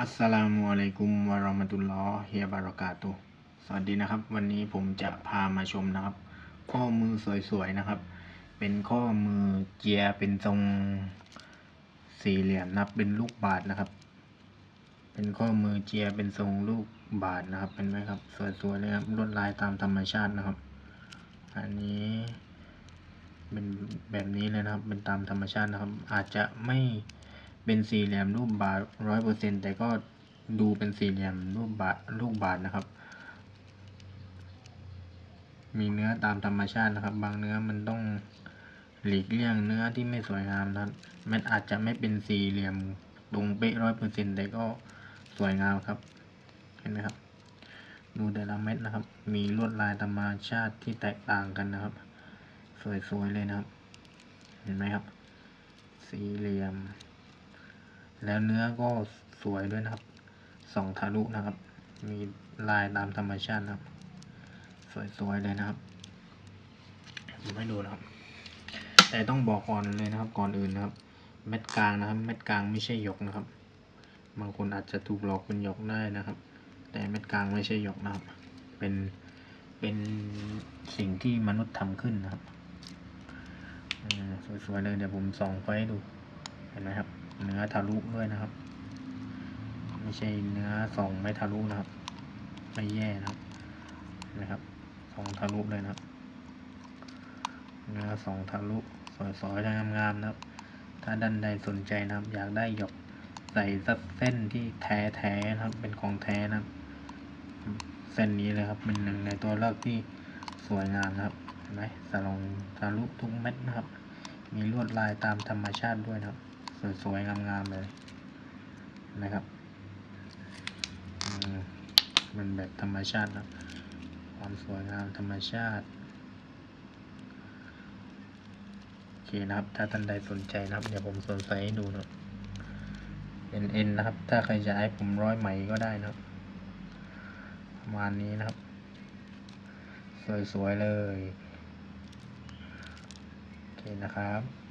อัสสลามุอะลัยกุมวะเราะมะตุลลอฮิวะบารอกาตุสวัสดีนะครับ วันนี้ผมจะพามาชมนะครับ ข้อมือสวยๆนะครับ เป็นข้อมือเจียเป็นทรงสี่เหลี่ยมนะครับ เป็นลูกบาศนะครับ เป็นข้อมือเจียเป็นทรงลูกบาศนะครับเป็นไหมครับสวยๆเลยครับลวดลายตามธรรมชาตินะครับ อันนี้เป็นแบบนี้เลยนะครับ เป็นตามธรรมชาตินะครับ อาจจะไม่ เป็นสี่เหลี่ยมรูปบาศร้อยเปอร์เซ็นแต่ก็ดูเป็นสี่เหลี่ยมรูปบาศลูกบาศนะครับ มีเนื้อตามธรรมชาตินะครับ บางเนื้อมันต้องหลีกเลี่ยงเนื้อที่ไม่สวยงามนะครับมันอาจจะไม่เป็นสี่เหลี่ยมตรงเป๊ะร้อยเปอร์เซ็นแต่ก็สวยงามครับ เห็นไหมครับ ดูแต่ละเม็ดนะครับ มีลวดลายธรรมชาติที่แตกต่างกันนะครับ สวยๆเลยนะครับ เห็นไหมครับ สี่เหลี่ยม แล้วเนื้อก็สวยด้วยนะครับส่องทะลุนะครับ มีลายตามธรรมชาตินะครับ สวยๆเลยนะครับผมให้ดูนะครับ แต่ต้องบอกก่อนเลยนะครับ ก่อนอื่นนะครับ เม็ดกลางนะครับ เม็ดกลางไม่ใช่หยกนะครับ บางคนอาจจะถูกหลอกเป็นหยกได้นะครับ แต่เม็ดกลางไม่ใช่หยกนะครับ เป็นเป็นสิ่งที่มนุษย์ทำขึ้นนะครับสวยๆเลยเดี๋ยวผมส่องไฟให้ดูเห็นไหมครับ เนื้อทะลุด้วยนะครับ ไม่ใช่เนื้อส่องไม่ทะลุนะครับ ไม่แย่นะครับเห็นไหมครับส่องทะลุเลยนะครับ เนื้อส่องทะลุสวยๆงามๆนะครับ ถ้าด้านใดสนใจนะครับ อยากได้หยกใส่สักเส้นที่แท้ๆนะครับ เป็นของแท้นะครับ เส้นนี้เลยครับเป็นหนึ่งในตัวเลือกที่สวยงามนะครับเห็นไหมสลองทะลุทุกเม็ดนะครับ มีลวดลายตามธรรมชาติด้วยนะครับ สวยๆงามๆเลยนะครับมันแบบธรรมชาตินะความสวยงามธรรมชาติโอเคนะครับ ถ้าท่านใดสนใจนะครับ เดี๋ยวผมสนใจให้ดูนะเป็นเอ็นนะครับ ถ้าใครจะให้ผมร้อยไหมก็ได้นะประมาณนี้นะครับ สวยๆเลย โอเคนะครับ